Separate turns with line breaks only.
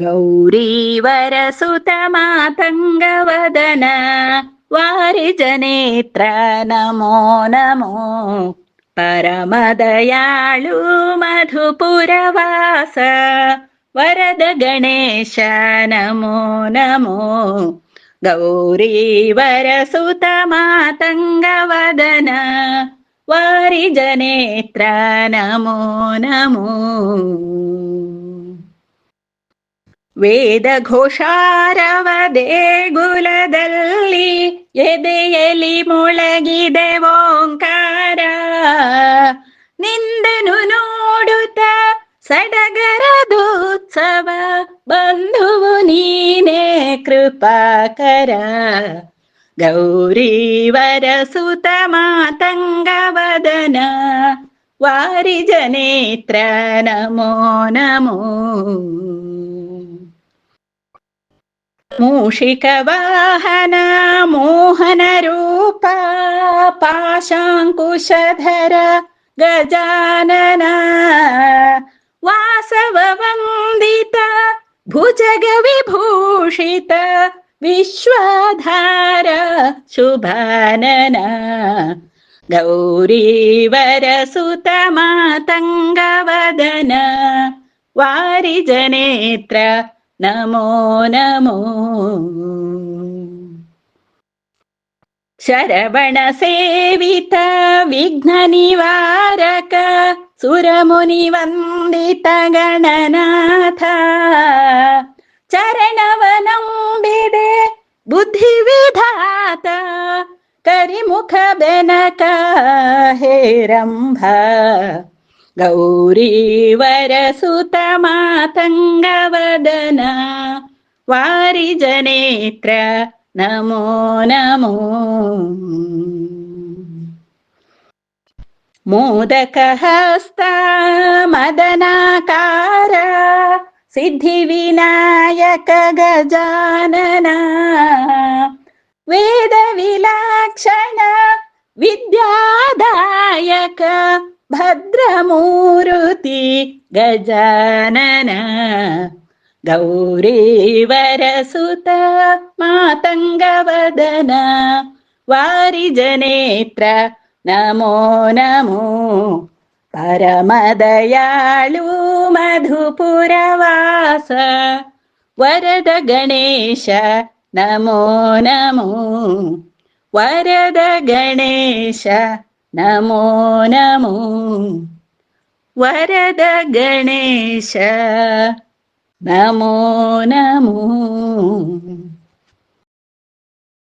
गौरीवरसुतमातङ्गवदन वारिजनेत्र नमो नमो परमदयाळु मधुपुरवास वरद गणेश नमो नमो गौरीवरसुतमातङ्गवदन वारिजनेत्र नमो नमो ವೇದ ಘೋಷಾರವ ದೇಗುಲದಲ್ಲಿ ಎದೆಯಲ್ಲಿ ಮೊಳಗಿದೆ ಓಂಕಾರ. ನಿಂದನು ನೋಡುತ್ತ ಸಡಗರದೋತ್ಸವ ಬಂಧುವು ನೀನೇ ಕೃಪಾಕರ. ಗೌರೀವರ ಸುತ ಮಾತಂಗವದನ ವಾರಿಜನೇತ್ರ ನಮೋ ನಮೋ. मूषिकवाहन मोहनरूपा पाशाङ्कुशधर गजानन वासववन्दित भुजगविभूषित विश्वाधार शुभानन गौरीवरसुतमातङ्गवदन वारिजनेत्र नमो नमो। शरवणसेवित विघ्ननिवारक सुरमुनिवन्दित गणनाथ चरणवनम्बिदे बुद्धिविधात करिमुख बेनक हेरम्भ गौरीवरसुतमातङ्गवदन वारिजनेत्र नमो नमो मोदकहस्त मदनाकार सिद्धिविनायक गजानन वेदविलाक्षण विद्यादायक भद्रमूरुति गजानन गौरीवरसुत मातङ्गवदन वारिजनेत्र नमो नमो परमदयाळु मधुपुरवास वरद गणेश नमो नमो वरद गणेश നമോ നമോ വരദ ഗണേശ. നമോ നമോ